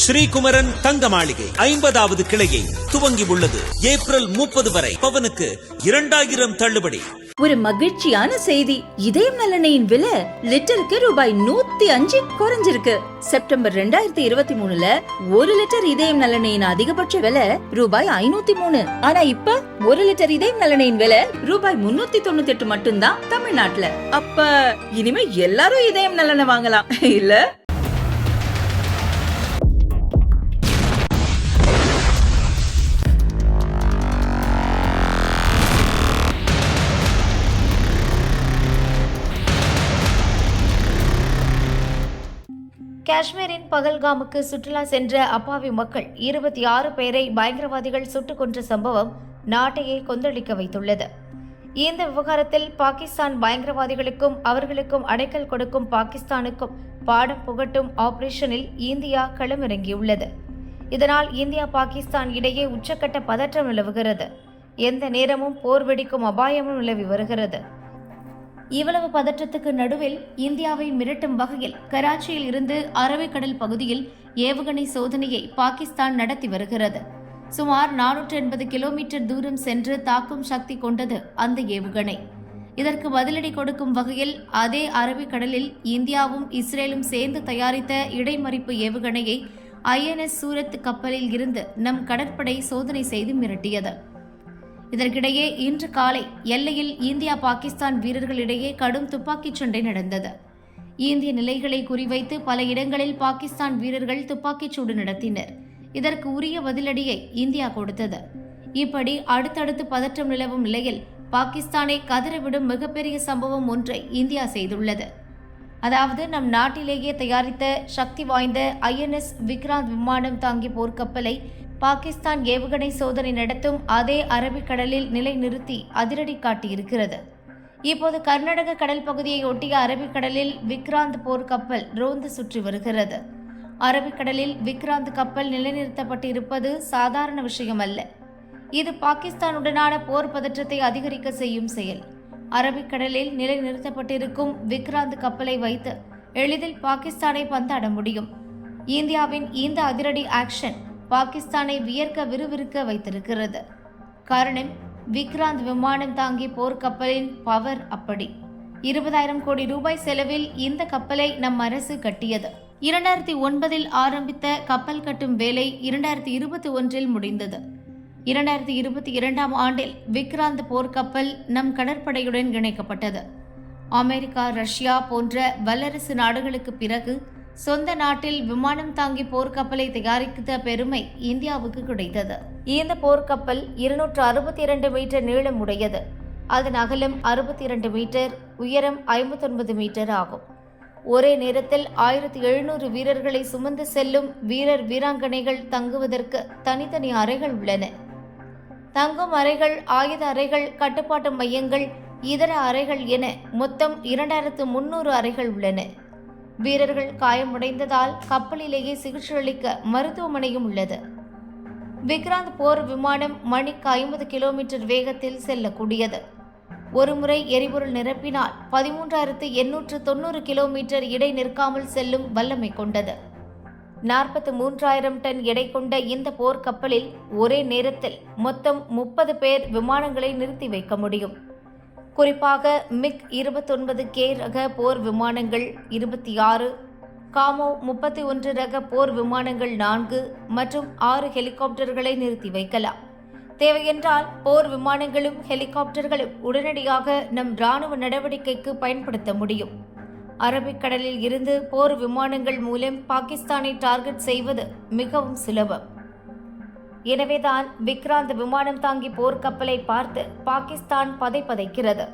ஸ்ரீகுமரன் தங்க மாளிகை ஐம்பதாவது கிளையை துவங்கி உள்ளது. ஏப்ரல் முப்பது வரை பவனுக்கு இரண்டாயிரம் தள்ளுபடி. ஒரு மகிழ்ச்சியான செய்தி. இதயம் நலனையின் விலை லிட்டருக்கு ரூபாய் நூத்தி அஞ்சு குறைஞ்சிருக்கு. செப்டம்பர் ரெண்டாயிரத்தி இருபத்தி மூணுல ஒரு லிட்டர் இதயம் நலனையின் அதிகபட்ச விலை ரூபாய் ஐநூத்தி மூணு. ஆனா இப்ப ஒரு லிட்டர் இதயம் நலனையின் விலை ரூபாய் முன்னூத்தி தொண்ணூத்தி எட்டு மட்டும்தான் தமிழ்நாட்டுல. அப்ப இனிமே எல்லாரும் இதயம் நலனை வாங்கலாம். இல்ல? காஷ்மீரின் பகல்காமுக்கு சுற்றுலா சென்ற அப்பாவி மக்கள் இருபத்தி ஆறு பேரை பயங்கரவாதிகள் சுட்டுக் கொன்ற சம்பவம் நாட்டையே கொந்தளிக்க வைத்துள்ளது. இந்த விவகாரத்தில் பாகிஸ்தான் பயங்கரவாதிகளுக்கும் அவர்களுக்கும் அடைக்கல் கொடுக்கும் பாகிஸ்தானுக்கும் பாடம் புகட்டும் ஆபரேஷனில் இந்தியா களமிறங்கியுள்ளது. இதனால் இந்தியா பாகிஸ்தான் இடையே உச்சக்கட்ட பதற்றம் நிலவுகிறது. எந்த நேரமும் போர் வெடிக்கும் அபாயமும் நிலவி வருகிறது. இவ்வளவு பதற்றத்துக்கு நடுவில் இந்தியாவை மிரட்டும் வகையில் கராச்சியில் இருந்து அரபிக்கடல் பகுதியில் ஏவுகணை சோதனையை பாகிஸ்தான் நடத்தி வருகிறது. சுமார் நானூற்று எண்பது கிலோமீட்டர் தூரம் சென்று தாக்கும் சக்தி கொண்டது அந்த ஏவுகணை. இதற்கு பதிலடி கொடுக்கும் வகையில் அதே அரபிக்கடலில் இந்தியாவும் இஸ்ரேலும் சேர்ந்து தயாரித்த இடைமறிப்பு ஏவுகணையை ஐஎன்எஸ் சூரத் கப்பலில் இருந்து நம் கடற்படை சோதனை செய்து மிரட்டியது. இதற்கிடையே இன்று காலை எல்லையில் இந்தியா பாகிஸ்தான் வீரர்களிடையே கடும் துப்பாக்கிச் சண்டை நடந்தது. இந்திய நிலைகளை குறிவைத்து பல இடங்களில் பாகிஸ்தான் வீரர்கள் துப்பாக்கிச் சூடு நடத்தினர். இதற்கு உரிய பதிலடியை இந்தியா கொடுத்தது. இப்படி அடுத்தடுத்து பதற்றம் நிலவும் நிலையில் பாகிஸ்தானை கதறவிடும் மிகப்பெரிய சம்பவம் ஒன்றை இந்தியா செய்துள்ளது. அதாவது நம் நாட்டிலேயே தயாரித்த சக்தி வாய்ந்த ஐஎன்எஸ் விக்ராந்த் விமானம் தாங்கி போர்க்கப்பலை பாகிஸ்தான் ஏவுகணை சோதனை நடத்தும் அதே அரபிக்கடலில் நிலைநிறுத்தி அதிரடி காட்டியிருக்கிறது. இப்போது கர்நாடக கடல் பகுதியை ஒட்டிய அரபிக்கடலில் விக்ராந்த் போர்க்கப்பல் ரோந்து சுற்றி வருகிறது. அரபிக்கடலில் விக்ராந்த் கப்பல் நிலைநிறுத்தப்பட்டிருப்பது சாதாரண விஷயம் அல்ல இது பாகிஸ்தானுடனான போர் பதற்றத்தை அதிகரிக்க செய்யும் செயல். அரபிக்கடலில் நிலைநிறுத்தப்பட்டிருக்கும் விக்ராந்த் கப்பலை வைத்து எளிதில் பாகிஸ்தானை பந்தாட முடியும். இந்தியாவின் இந்த அதிரடி ஆக்ஷன் பாகிஸ்தானை வியர்க்க விறுவிறுக்க வைத்திருக்கிறது. காரணம் விக்ராந்த் விமானம் தாங்கி போர்க்கப்பலின் பவர் அப்படி. இருபதாயிரம் கோடி ரூபாய் செலவில் இந்த கப்பலை நம் அரசு கட்டியது. இரண்டாயிரத்தி ஒன்பதில் ஆரம்பித்த கப்பல் கட்டும் வேலை இரண்டாயிரத்தி இருபத்தி ஒன்றில் முடிந்தது. இரண்டாயிரத்தி இருபத்தி இரண்டாம் ஆண்டில் விக்ராந்த் போர்க்கப்பல் நம் கடற்படையுடன் இணைக்கப்பட்டது. அமெரிக்கா ரஷ்யா போன்ற வல்லரசு நாடுகளுக்கு பிறகு சொந்த நாட்டில் விமானம் தாங்கி போர்க்கப்பலை தயாரித்த பெருமை இந்தியாவுக்கு கிடைத்தது. இந்த போர்க்கப்பல் இருநூற்று அறுபத்தி இரண்டு மீட்டர் நீளம் உடையது. அதன் அகலம் அறுபத்தி இரண்டு மீட்டர் உயரம் ஐம்பத்தொன்பது மீட்டர் ஆகும். ஒரே நேரத்தில் ஆயிரத்தி எழுநூறு வீரர்களை சுமந்து செல்லும் வீரர் வீராங்கனைகள் தங்குவதற்கு தனித்தனி அறைகள் உள்ளன. தங்கும் அறைகள் ஆயுத அறைகள் கட்டுப்பாட்டு மையங்கள் இதர அறைகள் என மொத்தம் இரண்டாயிரத்து முன்னூறு அறைகள் உள்ளன. வீரர்கள் காயமடைந்ததால் கப்பலிலேயே சிகிச்சை அளிக்க மருத்துவமனையும் உள்ளது. விக்ராந்த் போர் விமானம் மணிக்கு ஐம்பது கிலோமீட்டர் வேகத்தில் செல்லக்கூடியது. ஒருமுறை எரிபொருள் நிரப்பினால் பதிமூன்றாயிரத்து எண்ணூற்று தொண்ணூறு கிலோமீட்டர் இடை நிற்காமல் செல்லும் வல்லமை கொண்டது. நாற்பத்து மூன்றாயிரம் டன் எடை கொண்ட இந்த போர்க்கப்பலில் ஒரே நேரத்தில் மொத்தம் முப்பது பேர் விமானங்களை நிறுத்தி வைக்க முடியும். குறிப்பாக மிக் இருபத்தொன்பது கே ரக போர் விமானங்கள் இருபத்தி ஆறு காமோ முப்பத்தி ஒன்று ரக போர் விமானங்கள் நான்கு மற்றும் ஆறு ஹெலிகாப்டர்களை நிறுத்தி வைக்கலாம். தேவையென்றால் போர் விமானங்களும் ஹெலிகாப்டர்களும் உடனடியாக நம் ராணுவ நடவடிக்கைக்கு பயன்படுத்த முடியும். அரபிக்கடலில் இருந்து போர் விமானங்கள் மூலம் பாகிஸ்தானை டார்கெட் செய்வது மிகவும் சுலபம். எனவேதான் விக்ராந்த் விமானம் தாங்கி போர்க்கப்பலை பார்த்து பாகிஸ்தான் பதைப்பதைக்கிறது